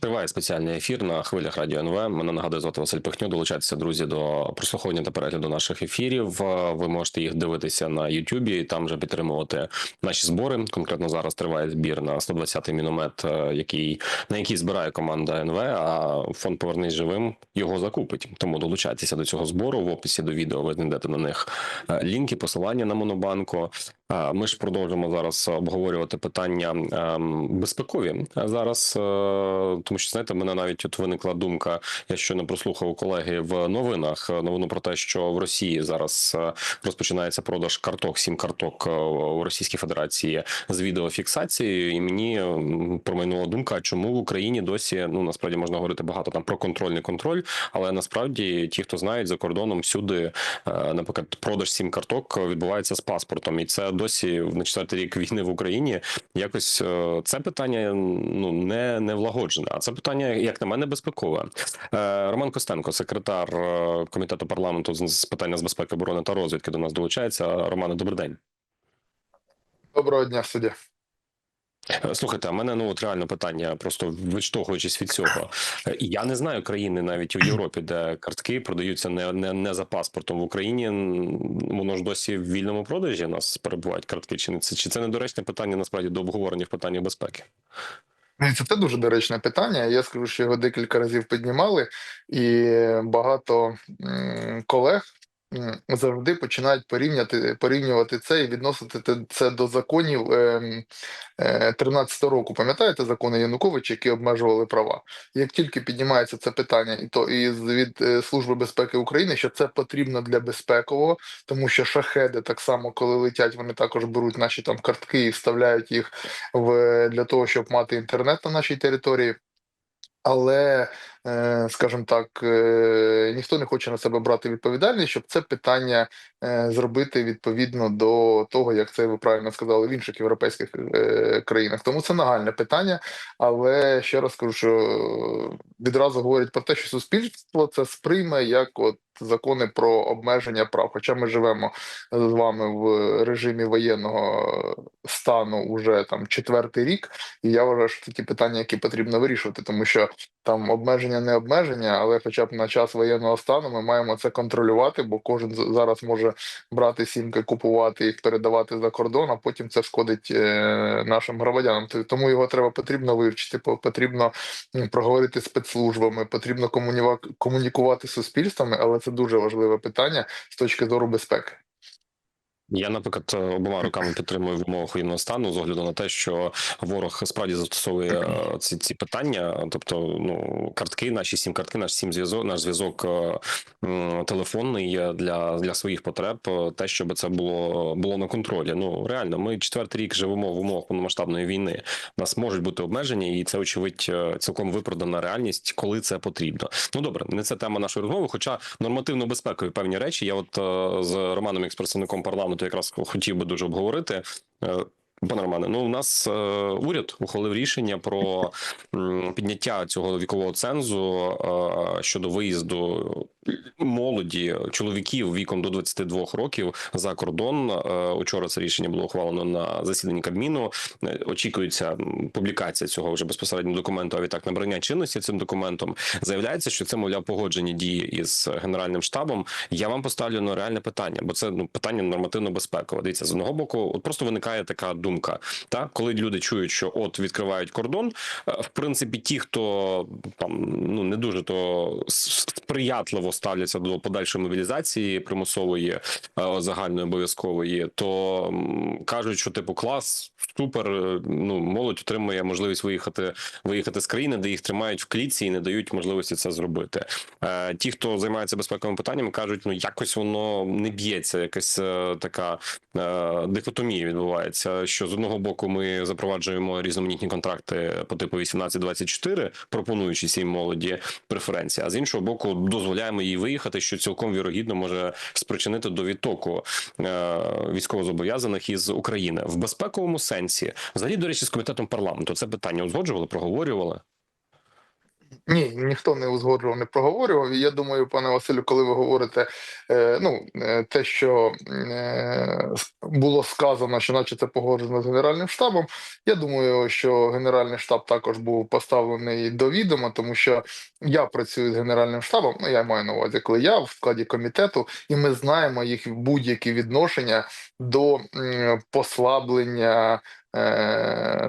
Триває спеціальний ефір на хвилях радіо НВ. Мене нагадує звати Василь Пихню. Долучайтеся, друзі, до прослуховування та перегляду наших ефірів. Е, Ви можете їх дивитися на Ютубі там же підтримувати наші збори. Конкретно зараз триває збір на 120-й міномет, е, який на який збирає команда НВ. А фонд Повернись живим його закупить. Тому долучайтеся до цього збору. В описі до відео ви знайдете на них е, лінки, посилання на монобанку. Ми ж продовжимо зараз обговорювати питання ем, безпекові зараз, тому що знаєте, мене навіть от виникла думка. Я щойно прослухав колеги в новинах е, новину про те, що в Росії зараз е, розпочинається продаж карток, сім карток е, у Російській Федерації з відеофіксацією, і мені промайнула думка, чому в Україні досі ну насправді можна говорити багато там про контрольний контроль, але насправді ті, хто знають за кордоном, всюди, наприклад, продаж сім карток відбувається з паспортом, і це досі на четвертий рік війни в Україні. Якось це питання ну не, не влагоджене. А це питання, як на мене, безпекове. Е, Роман Костенко, секретар е, комітету парламенту з питання з безпеки, оборони та розвідки, до нас долучається. Романе, добрий день. Доброго дня, суддя. Е, Слухайте, а мене ну от реально питання, просто відштовхуючись від цього. Я не знаю країни навіть у Європі, де картки продаються не, не, не за паспортом в Україні. Воно ж досі в вільному продажі у нас перебувають картки. Чи не це чи це недоречне питання насправді до обговорення в питанні безпеки? Це, те дуже доречне питання. Я скажу, що його декілька разів піднімали, і багато колег завжди починають порівняти, порівнювати це і відносити це до законів ем, е, 13 року. Пам'ятаєте закони Януковича, які обмежували права? Як тільки піднімається це питання, і то і від е, Служби безпеки України, що це потрібно для безпекового, тому що шахеди так само, коли летять, вони також беруть наші там картки і вставляють їх в для того, щоб мати інтернет на нашій території. Але, скажімо так, е, ніхто не хоче на себе брати відповідальність, щоб це питання е, зробити відповідно до того, як це ви правильно сказали в інших європейських е, країнах. Тому це нагальне питання. Але ще раз кажу, що відразу говорять про те, що суспільство це сприйме як от закони про обмеження прав. Хоча ми живемо з вами в режимі воєнного стану уже там четвертий рік, і я вважаю, що це ті питання, які потрібно вирішувати, тому що там обмеження не обмеження, але хоча б на час воєнного стану ми маємо це контролювати, бо кожен зараз може брати сімки, купувати їх, передавати за кордон, а потім це шкодить е, нашим громадянам. Тому його треба потрібно вивчити, по- потрібно проговорити спецслужбами, потрібно комунікувати з суспільствами, але це дуже важливе питання з точки зору безпеки. Я, наприклад, е, обома руками підтримую в умовах воєнного стану з огляду на те, що ворог справді застосовує е, ці, ці питання, тобто ну картки, наші сім картки, наш сім зв'язок, наш зв'язок е, телефонний для, для своїх потреб, те, щоб це було було на контролі. Ну реально, ми четвертий рік живемо в умовах повномасштабної війни. У нас можуть бути обмеження, і це очевидь цілком виправдана реальність, коли це потрібно. Ну добре, не це тема нашої розмови. Хоча нормативно-безпекові певні речі, я от з Романом, як з представником парламенту, якраз хотів би дуже обговорити. Е, Пане Романе, ну у нас е, уряд ухвалив рішення про м, підняття цього вікового цензу е, щодо виїзду молоді чоловіків віком до 22 років за кордон. Е, учора це рішення було ухвалено на засіданні Кабміну. Е, Очікується публікація цього вже безпосередньо документу. А відтак набрання чинності цим документом заявляється, що це мовляв погоджені дії із генеральним штабом. Я вам поставлю на реальне питання, бо це ну питання нормативно безпекове. Дивіться, з одного боку, от просто виникає така думка. Та коли люди чують, що от відкривають кордон, е, в принципі, ті, хто там ну не дуже то сприятливо ставляться до подальшої мобілізації примусової е, загальної обов'язкової, то кажуть, що типу клас супер. е, Ну молодь отримує можливість виїхати виїхати з країни, де їх тримають в клітці і не дають можливості це зробити. Е, Ті, хто займається безпековими питаннями, кажуть, ну якось воно не б'ється, якась така дихотомія відбувається. Що з одного боку ми запроваджуємо різноманітні контракти по типу 18-24, пропонуючи цій молоді преференції, а з іншого боку, дозволяємо їй виїхати, що цілком вірогідно може спричинити до відтоку е, військовозобов'язаних із України в безпековому сенсі. Взагалі, до речі, з комітетом парламенту це питання узгоджували, проговорювали. Ні, ніхто не узгоджував, не проговорював. Я думаю, пане Василю, коли ви говорите, е, ну е, те, що е, було сказано, що наче це погоджено з Генеральним штабом. Я думаю, що Генеральний штаб також був поставлений до відома, тому що я працюю з Генеральним штабом. Ну я маю на увазі, коли я в складі комітету, і ми знаємо їх будь-які відношення до послаблення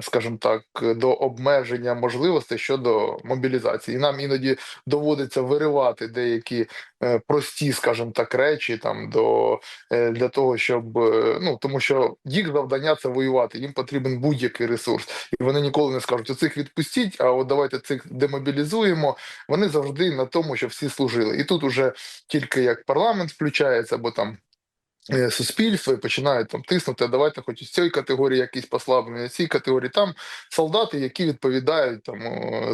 скажімо так, до обмеження можливостей щодо мобілізації. І нам іноді доводиться виривати деякі е, прості, скажімо так, речі там до е, для того, щоб е, ну тому, що їх завдання це воювати. Їм потрібен будь-який ресурс, і вони ніколи не скажуть оцих відпустіть. А от давайте цих демобілізуємо. Вони завжди на тому, що всі служили. І тут уже тільки як парламент включається, або там е, суспільство і починають там тиснути, «А давайте хоч з цієї категорії якісь послаблення, цієї категорії там солдати, які відповідають там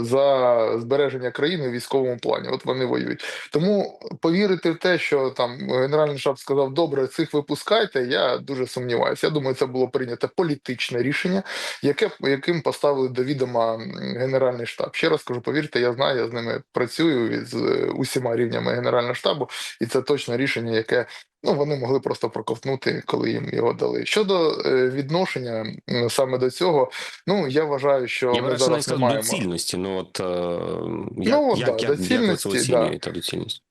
за збереження країни в військовому плані. От вони воюють. Тому повірити в те, що там генеральний штаб сказав, добре, цих випускайте. Я дуже сумніваюся. Я думаю, це було прийнято політичне рішення, яке яким поставили до відома генеральний штаб. Ще раз кажу, повірте, я знаю, я з ними працюю з е, усіма рівнями генерального штабу, і це точно рішення, яке Ну, вони могли просто проковтнути, коли їм його дали. Щодо е, відношення саме до цього, ну я вважаю, що Я ми зараз не маємо. доцільності. Ну от е, як, Ну, як, да, як, як ви це доцільності, да. доцільність?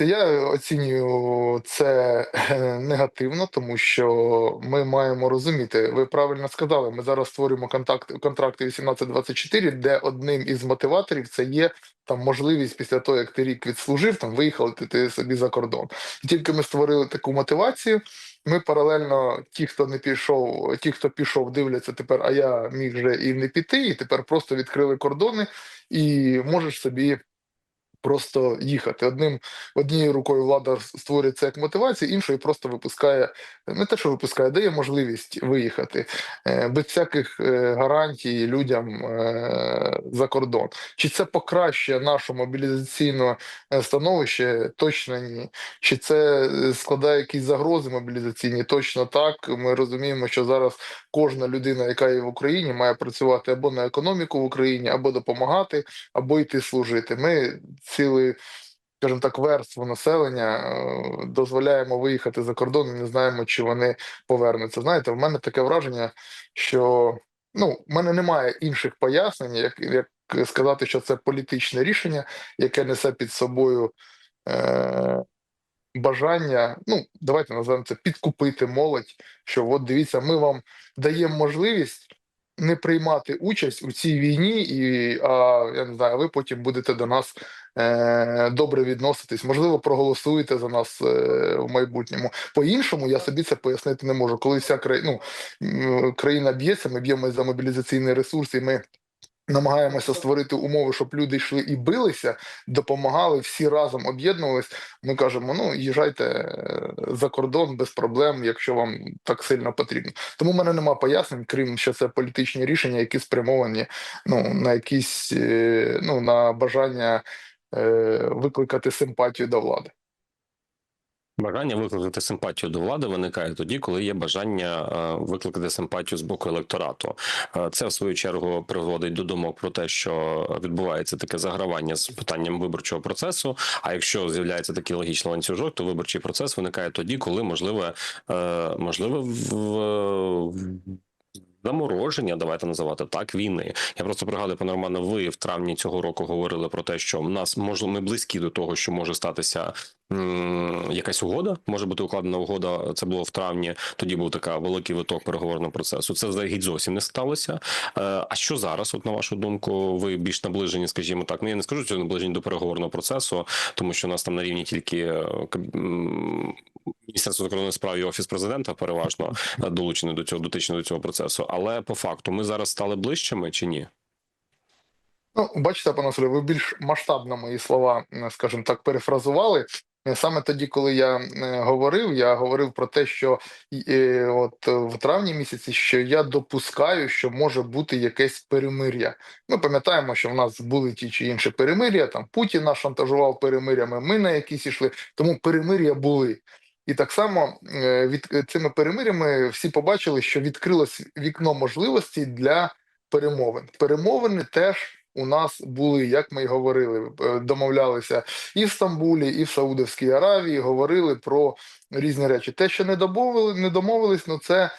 Я оцінюю це е, негативно, тому що ми маємо розуміти. Ви правильно сказали. Ми зараз створюємо контакт контракти 1824, де одним із мотиваторів це є там можливість після того, як ти рік відслужив, там виїхати ти собі за кордон. Тільки ми створили таку мотивацію. Ми паралельно, ті, хто не пішов, ті, хто пішов, дивляться тепер. А я міг вже і не піти, і тепер просто відкрили кордони, і можеш собі просто їхати. Одним однією рукою влада створює це як мотивацію, іншою просто випускає не те, що випускає, дає можливість виїхати е, без всяких е, гарантій людям е, за кордон. Чи це покращує наше мобілізаційне становище? Точно ні. Чи це складає якісь загрози мобілізаційні? Точно так. Ми розуміємо, що зараз кожна людина, яка є в Україні, має працювати або на економіку в Україні, або допомагати, або йти служити. Ми цілий, скажімо так, верству населення е, дозволяємо виїхати за кордон і не знаємо, чи вони повернуться. Знаєте, в мене таке враження, що ну, в мене немає інших пояснень, як, як сказати, що це політичне рішення, яке несе під собою. Е- Бажання, ну давайте називаємо це підкупити молодь. Що от дивіться, ми вам даємо можливість не приймати участь у цій війні, і а я не знаю, ви потім будете до нас е, добре відноситись. Можливо, проголосуєте за нас е, в майбутньому. По-іншому я собі це пояснити не можу. Коли вся країна, ну, країна б'ється, ми б'ємо за мобілізаційний ресурс, і ми. Намагаємося створити умови, щоб люди йшли і билися, допомагали, всі разом об'єднувались. Ми кажемо: ну їжджайте е, за кордон без проблем, якщо вам так сильно потрібно. Тому в мене нема пояснень, крім що це політичні рішення, які спрямовані ну на якісь е, ну на бажання е, викликати симпатію до влади. Бажання викликати симпатію до влади виникає тоді, коли є бажання е, викликати симпатію з боку електорату. Е, Це в свою чергу приводить до думок про те, що відбувається таке загравання з питанням виборчого процесу. А якщо з'являється такий логічний ланцюжок, то виборчий процес виникає тоді, коли можливе е, можливе в. Замороження, давайте називати так, війни. Я просто пригадую, пане Романе, ви в травні цього року говорили про те, що в нас можливо, ми близькі до того, що може статися м, якась угода, може бути укладена угода. Це було в травні. Тоді був така великий виток переговорного процесу. Це геть зовсім не сталося. Е, а що зараз? От на вашу думку, ви більш наближені, скажімо так. Ну я не скажу, що наближені до переговорного процесу, тому що у нас там на рівні тільки е, Міністерство закордонних справ і офіс президента переважно е, долучені до цього, дотичні до цього процесу. Але по факту ми зараз стали ближчими чи ні? Ну, бачите, пане Василю, ви більш масштабно мої слова, скажімо так, перефразували. Е, Саме тоді, коли я е, говорив, я говорив про те, що от в травні місяці, що я допускаю, що може бути якесь перемир'я. Ми пам'ятаємо, що в нас були ті чи інші перемир'я. Там Путін нас шантажував перемир'ями. Ми на якісь ішли, тому перемир'я були. І так само е, від е, цими перемир'ями всі побачили, що відкрилось вікно можливості для перемовин. Перемовини теж у нас були, як ми й говорили, е, домовлялися і в Стамбулі, і в Саудовській Аравії. Говорили про різні речі. Те, що не домовили, не домовились, ну це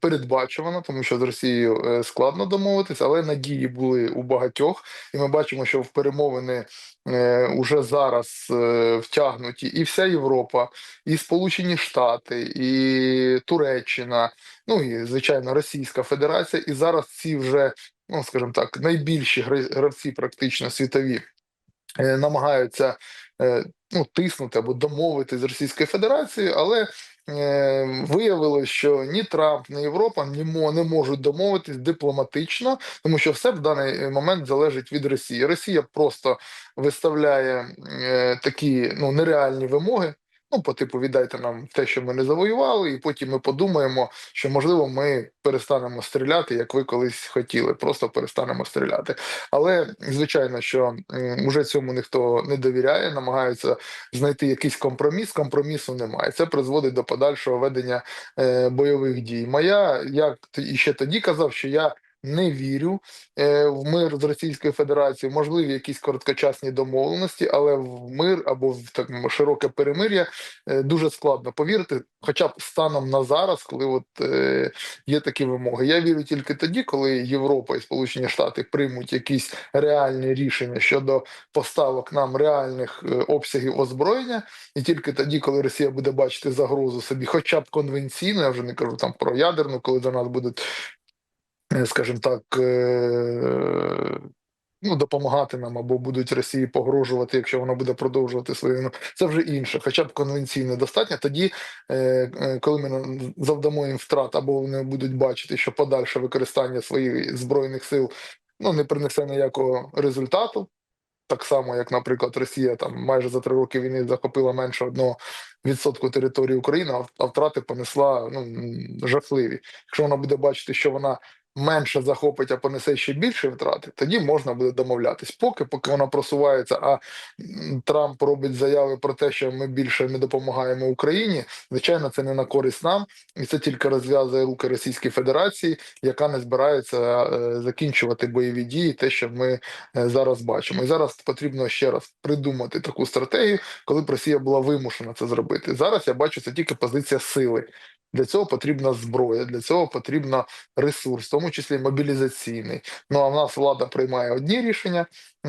передбачувано, тому що з Росією е, складно домовитись, але надії були у багатьох, і ми бачимо, що в перемовини е, уже зараз е, втягнуті і вся Європа, і Сполучені Штати, і Туреччина, ну і звичайно Російська Федерація. І зараз ці вже, ну скажімо так, найбільші гра- гравці, практично світові, е, намагаються е, ну, тиснути або домовитись з Російською Федерацією, але е, виявилось, що ні Трамп, ні Європа не можуть домовитись дипломатично, тому що все в даний момент залежить від Росії. Росія просто виставляє е, такі ну нереальні вимоги. Ну, по типу, віддайте нам те, що ми не завоювали, і потім ми подумаємо, що можливо ми перестанемо стріляти, як ви колись хотіли, просто перестанемо стріляти. Але звичайно, що м, уже цьому ніхто не довіряє, намагаються знайти якийсь компроміс. Компромісу немає. Це призводить до подальшого ведення е, бойових дій. Моя я і ще тоді казав, що я. Не вірю е, в мир з Російською Федерацією, можливі якісь короткочасні домовленості, але в мир або в так широке перемир'я е, дуже складно повірити, хоча б станом на зараз, коли от е, є такі вимоги. Я вірю тільки тоді, коли Європа і Сполучені Штати приймуть якісь реальні рішення щодо поставок нам реальних обсягів озброєння, і тільки тоді, коли Росія буде бачити загрозу собі, хоча б конвенційно, я вже не кажу там про ядерну, коли до нас будуть, скажімо так. е, Ну, допомагати нам або будуть Росії погрожувати, якщо вона буде продовжувати свою війну. Це вже інше, хоча б конвенційно достатньо. Тоді, е, е, коли ми завдамо їм втрат, або вони будуть бачити, що подальше використання своїх збройних сил ну не принесе ніякого результату. Так само, як, наприклад, Росія там майже за три роки війни захопила менше одного відсотку території України, а втрати понесла ну жахливі. Якщо вона буде бачити, що вона менше захопить, а понесе ще більше втрати, тоді можна буде домовлятись. Поки поки вона просувається, а Трамп робить заяви про те, що ми більше не допомагаємо Україні. Звичайно, це не на користь нам, і це тільки розв'язує руки Російської Федерації, яка не збирається е, закінчувати бойові дії, те, що ми е, зараз бачимо. І зараз потрібно ще раз придумати таку стратегію, коли б Росія була вимушена це зробити. Зараз я бачу це тільки позиція сили. Для цього потрібна зброя, для цього потрібно ресурс, в тому числі мобілізаційний. Ну а в нас влада приймає одні рішення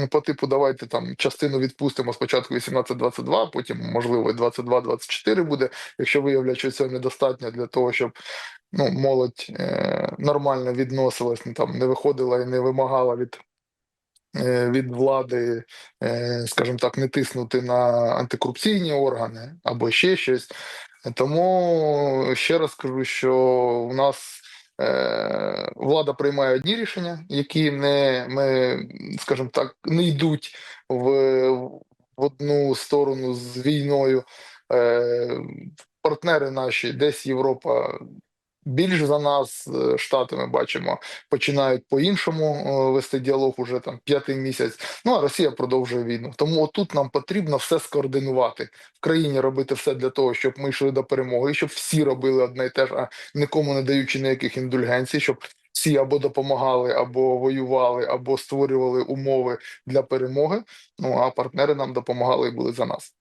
по типу давайте там частину відпустимо спочатку 18-22, потім можливо і 22-24 буде, якщо виявлять, що цього недостатньо для того, щоб ну молодь е, нормально відносилась, не там не виходила і не вимагала від. е, Від влади, е, скажімо так, не тиснути на антикорупційні органи або ще щось. Тому ще раз кажу, що у нас влада приймає одні рішення, які не ми, скажімо так, не йдуть в, в одну сторону з війною. Е, партнери наші, десь Європа більш за нас, е, Штати ми бачимо, починають по-іншому е, вести діалог уже там п'ятий місяць. Ну а Росія продовжує війну. Тому отут нам потрібно все скоординувати в країні, робити все для того, щоб ми йшли до перемоги, щоб всі робили одне і те ж, а нікому не даючи ніяких індульгенцій, щоб всі або допомагали, або воювали, або створювали умови для перемоги. Ну а партнери нам допомагали і були за нас.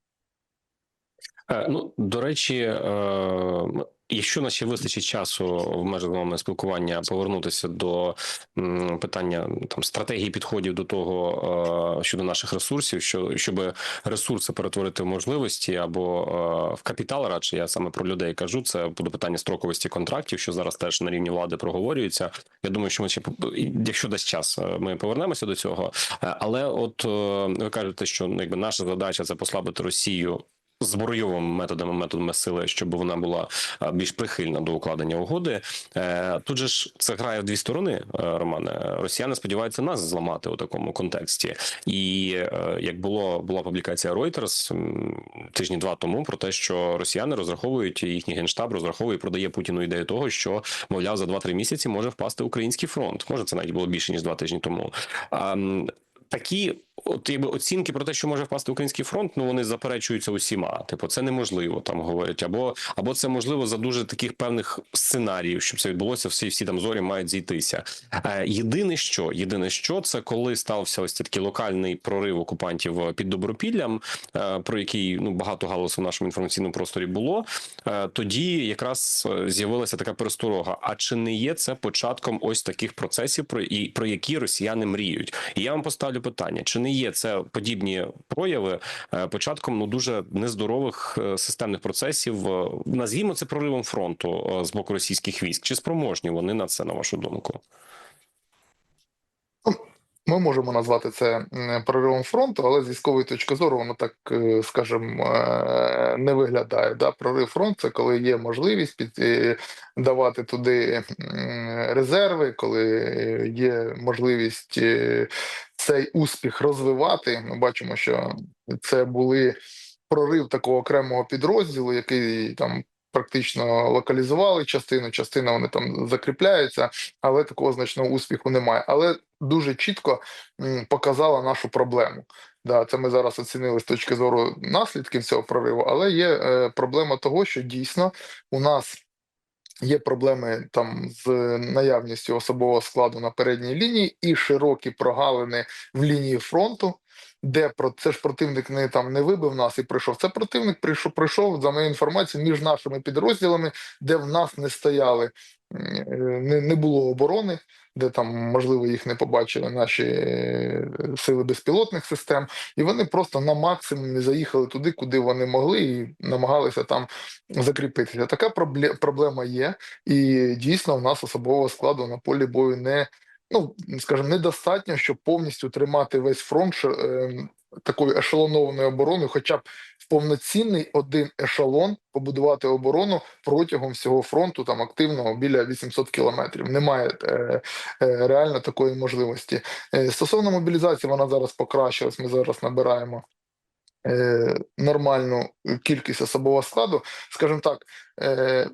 Е, Ну, до речі, е, якщо нас ще вистачить часу в межах вами спілкування повернутися до питання там стратегії підходів до того е, щодо наших ресурсів, що щоб ресурси перетворити в можливості або в капітал, радше я саме про людей кажу. Це буде питання строковості контрактів, що зараз теж на рівні влади проговорюється. Я думаю, що ми ще якщо дасть час, ми повернемося до цього. Але от ви кажете, що ну, якби наша задача це послабити Росію збройовими методами, методами сили, щоб вона була е, більш прихильна до укладення угоди. Е, Тут же ж це грає в дві сторони, е, Романе. Росіяни сподіваються нас зламати у такому контексті. І як було була публікація Reuters тижні два тому про те, що росіяни розраховують їхній генштаб розраховує і продає Путіну ідею того, що мовляв за 2-3 місяці може впасти український фронт. Може, це навіть було більше ніж два тижні тому. Такі от якби оцінки про те, що може впасти український фронт, ну вони заперечуються усіма. Типу, це неможливо там говорять, або або це можливо за дуже таких певних сценаріїв, щоб це відбулося. Всі всі там зорі мають зійтися. Е, єдине, що єдине, що це коли стався ось такий локальний прорив окупантів е, під Добропіллям, е, про який ну багато галасу в нашому інформаційному просторі було. Е, тоді якраз е, з'явилася така пересторога. А чи не є це початком ось таких процесів, про і про які росіяни мріють? І я вам поставлю питання: чи не є це подібні прояви е, початком ну дуже нездорових е, системних процесів? е, Назвімо це проривом фронту з боку російських військ? Чи спроможні вони на це на вашу думку? Ми можемо назвати це проривом фронту, але з військової точки зору воно так, е, скажімо, е, не виглядає. Да? Прорив фронт це коли є можливість під е, давати туди резерви, коли є можливість цей успіх розвивати. Ми бачимо, що це були прорив такого окремого підрозділу, який там. Практично локалізували частину, частина вони там закріпляються, але такого значного успіху немає. Але дуже чітко показала нашу проблему. Да, це ми зараз оцінили з точки зору наслідків цього прориву, але є е, проблема того, що дійсно у нас є проблеми там з наявністю особового складу на передній лінії і широкі прогалини в лінії фронту. Де про це ж противник не там не вибив нас і прийшов. Це противник прийшов, прийшов за моєю інформацією між нашими підрозділами, де в нас не стояли, не, не було оборони, де там можливо їх не побачили наші е, сили безпілотних систем, і вони просто на максимумі заїхали туди, куди вони могли, і намагалися там закріпитися. Така проблема є, і дійсно в нас особового складу на полі бою не ну скажімо, недостатньо, щоб повністю тримати весь фронт ем, такою ешелонованою обороною, хоча б в повноцінний один ешелон побудувати оборону протягом всього фронту, там активного біля 800 кілометрів. Немає е, е, реально такої можливості. Е, стосовно мобілізації, вона зараз покращилась. Ми зараз набираємо. е, Нормальну кількість особового складу, скажімо так, е,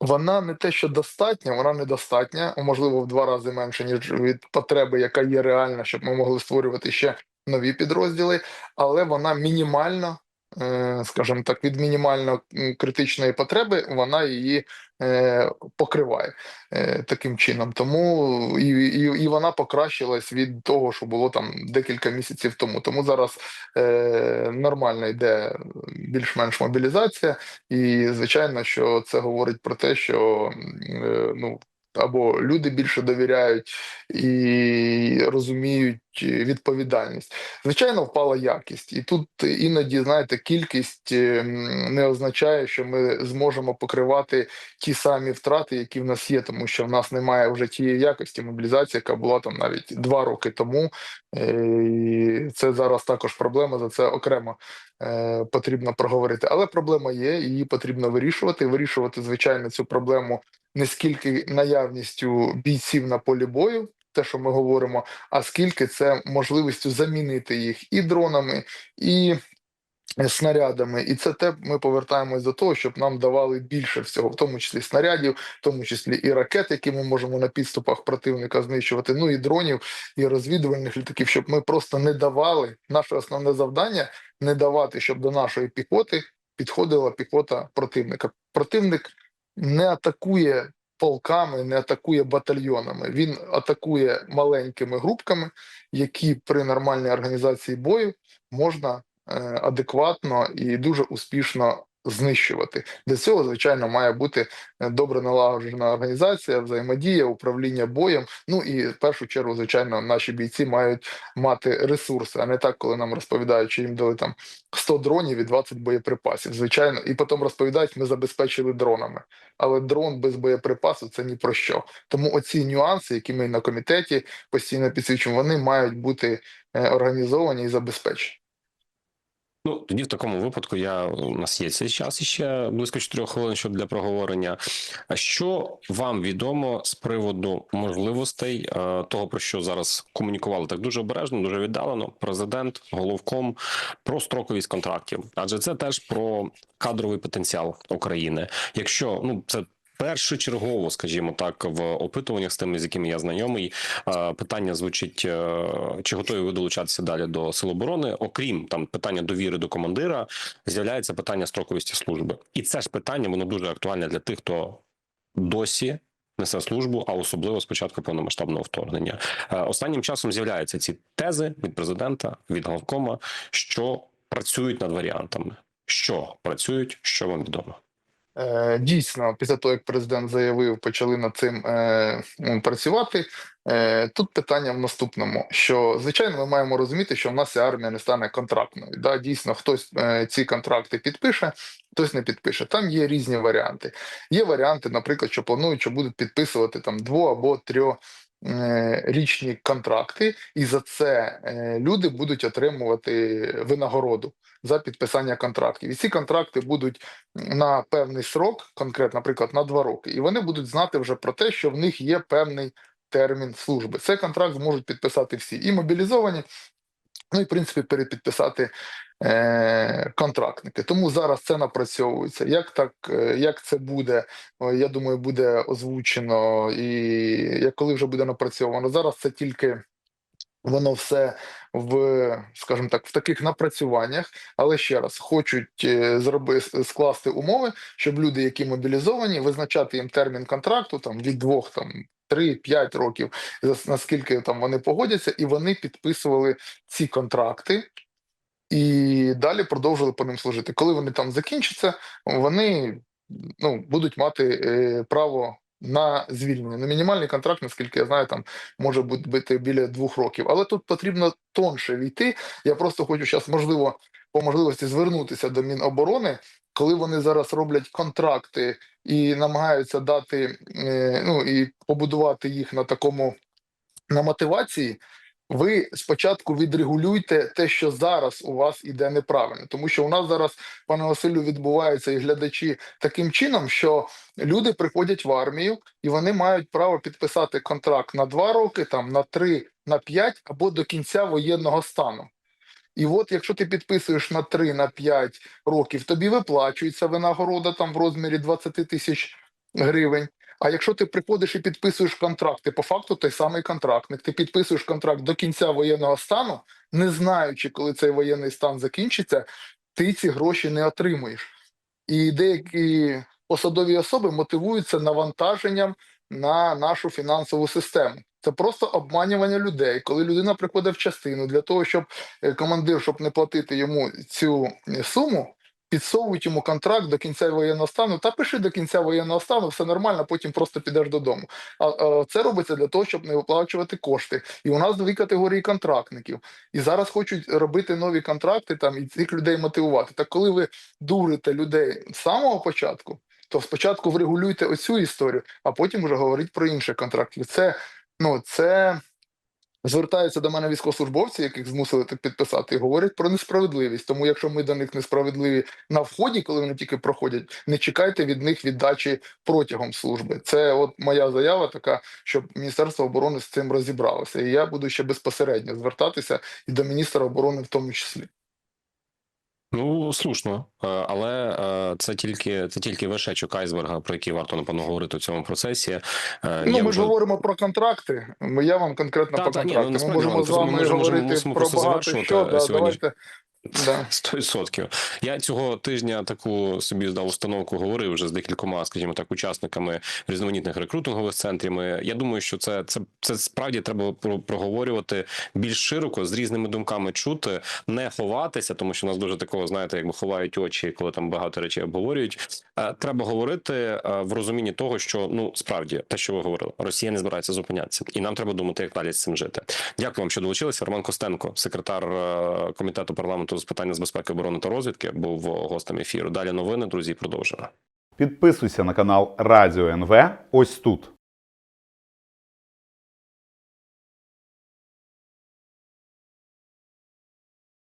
вона не те, що достатня, вона недостатня, можливо, в два рази менше, ніж від потреби, яка є реальна, щоб ми могли створювати ще нові підрозділи, але вона мінімальна, скажімо так, від мінімально критичної потреби вона її е, покриває е, таким чином. Тому і, і, і вона покращилась від того, що було там декілька місяців тому. Тому зараз е, нормально йде більш-менш мобілізація. І звичайно, що це говорить про те, що е, ну або люди більше довіряють і розуміють відповідальність. Звичайно, впала якість, і тут іноді знаєте, кількість е, не означає, що ми зможемо покривати ті самі втрати, які в нас є, тому що в нас немає вже тієї якості мобілізації, яка була там навіть два роки тому. Е, І це зараз також проблема. За це окремо е, потрібно проговорити. Але проблема є, її потрібно вирішувати. Вирішувати, звичайно, цю проблему не скільки наявністю бійців на полі бою, те, що ми говоримо, а скільки це можливістю замінити їх і дронами, і снарядами. І це те ми повертаємось до того, щоб нам давали більше всього, в тому числі снарядів, в тому числі і ракет, які ми можемо на підступах противника знищувати, ну і дронів, і розвідувальних літаків, щоб ми просто не давали. Наше основне завдання не давати, щоб до нашої піхоти підходила піхота противника. Противник не атакує полками, не атакує батальйонами. Він атакує маленькими групками, які при нормальній організації бою можна е, адекватно і дуже успішно знищувати. Для цього, звичайно, має бути е, добре налагоджена організація, взаємодія, управління боєм. Ну і в першу чергу, звичайно, наші бійці мають мати ресурси, а не так, коли нам розповідають, що їм дали там 100 дронів і 20 боєприпасів. Звичайно, і потім розповідають, ми забезпечили дронами. Але дрон без боєприпасу це ні про що. Тому оці нюанси, які ми на комітеті постійно підсвічуємо, вони мають бути е, організовані і забезпечені. Ну тоді в такому випадку я у нас є цей час іще близько 4 хвилин, щоб для проговорення. А що вам відомо з приводу можливостей е, того, про що зараз комунікували так дуже обережно, дуже віддалено. Президент, головком про строковість контрактів, адже це теж про кадровий потенціал України. Якщо ну це першочергово, скажімо так, в опитуваннях з тими, з якими я знайомий, питання звучить: е, чи готові ви долучатися далі до сил оборони? Окрім там питання довіри до командира, з'являється питання строковості служби, і це ж питання воно дуже актуальне для тих, хто досі. Несе службу, а особливо з початку повномасштабного вторгнення. Е, Останнім часом з'являються ці тези від президента, від главкома, що працюють над варіантами. Що працюють, що вам відомо? Е, Дійсно, після того, як президент заявив, почали над цим е, працювати. Е, Тут питання в наступному: що звичайно, ми маємо розуміти, що в нас ця армія не стане контрактною. Да, дійсно, хтось ці контракти підпише, хтось не підпише. Там є різні варіанти. Є варіанти, наприклад, що планують, що будуть підписувати там дво або трьох. Е, Річні контракти, і за це е, люди будуть отримувати винагороду за підписання контрактів. І ці контракти будуть на певний срок, конкретно, наприклад, на два роки, і вони будуть знати вже про те, що в них є певний термін служби. Цей контракт зможуть підписати всі і мобілізовані, ну і в принципі перепідписати е, контрактники. Тому зараз це напрацьовується. Як так, е, як це буде, о, я думаю, буде озвучено, і як коли вже буде напрацьовано. Зараз це тільки. Воно все в, скажімо так, в таких напрацюваннях, але ще раз хочуть е, зроби скласти умови, щоб люди, які мобілізовані, визначати їм термін контракту там від двох там. 3-5 років, наскільки там вони погодяться, і вони підписували ці контракти і далі продовжили по ним служити. Коли вони там закінчаться, вони ну, будуть мати е, право на звільнення. Ну, мінімальний контракт, наскільки я знаю, там може бути бути біля двох років. Але тут потрібно тонше війти. Я просто хочу зараз, можливо, по можливості звернутися до Міноборони, коли вони зараз роблять контракти і намагаються дати е, ну і побудувати їх на такому на мотивації. Ви спочатку відрегулюйте те, що зараз у вас іде неправильно, тому що у нас зараз, пане Василю, відбувається і глядачі таким чином, що люди приходять в армію і вони мають право підписати контракт на два роки, там на три, на п'ять або до кінця воєнного стану. І от, якщо ти підписуєш на 3 на 5 років, тобі виплачується винагорода там в розмірі 20 тисяч гривень. А якщо ти приходиш і підписуєш контракт, ти по факту той самий контрактник, ти підписуєш контракт до кінця воєнного стану, не знаючи, коли цей воєнний стан закінчиться, ти ці гроші не отримуєш. І деякі посадові особи мотивуються навантаженням на нашу фінансову систему. Це просто обманювання людей, коли людина приходить в частину для того, щоб е, командир, щоб не платити йому цю суму, підсовують йому контракт до кінця воєнного стану. Та пиши до кінця воєнного стану, все нормально, потім просто підеш додому. А, а це робиться для того, щоб не виплачувати кошти. І у нас дві категорії контрактників. І зараз хочуть робити нові контракти там і цих людей мотивувати. Так коли ви дурите людей з самого початку, то спочатку врегулюйте оцю історію, а потім вже говоріть про інших контрактів. Це ну це. Звертаються до мене військовослужбовці, яких змусили так підписати, і говорять про несправедливість. Тому, якщо ми до них несправедливі на вході, коли вони тільки проходять, не чекайте від них віддачі протягом служби. Це от моя заява, така, щоб Міністерство оборони з цим розібралося. І я буду ще безпосередньо звертатися і до міністра оборони, в тому числі. Ну слушно, Е, але е, це тільки це тільки вершечок айсберга, про який варто напевно говорити в цьому процесі. Е, Ну, я ми вже- ж говоримо про контракти. Ми- Я вам конкретно Та, по та, ні, ну. Ми можемо з просто ми вами можемо- говорити мусимо про багато що. Да, сьогодні. давайте. Да. 100%. Я цього тижня таку собі здав установку, говорив вже з декількома, скажімо так, учасниками різноманітних рекрутингових центрів. Я думаю, що це, це, це справді треба про- проговорювати більш широко, з різними думками чути, не ховатися, тому що у нас дуже такого, знаєте, якби ховають очі, коли там багато речей обговорюють. Е, Треба говорити е, в розумінні того, що ну справді те, що ви говорили, Росія не збирається зупинятися, і нам треба думати, як далі з цим жити. Дякую вам, що долучилися. Роман Костенко, секретар е, комітету парламенту з питання з безпеки, оборони та розвідки, був гостем ефіру. Далі новини, друзі, продовжуємо. Підписуйся на канал Радіо НВ ось тут.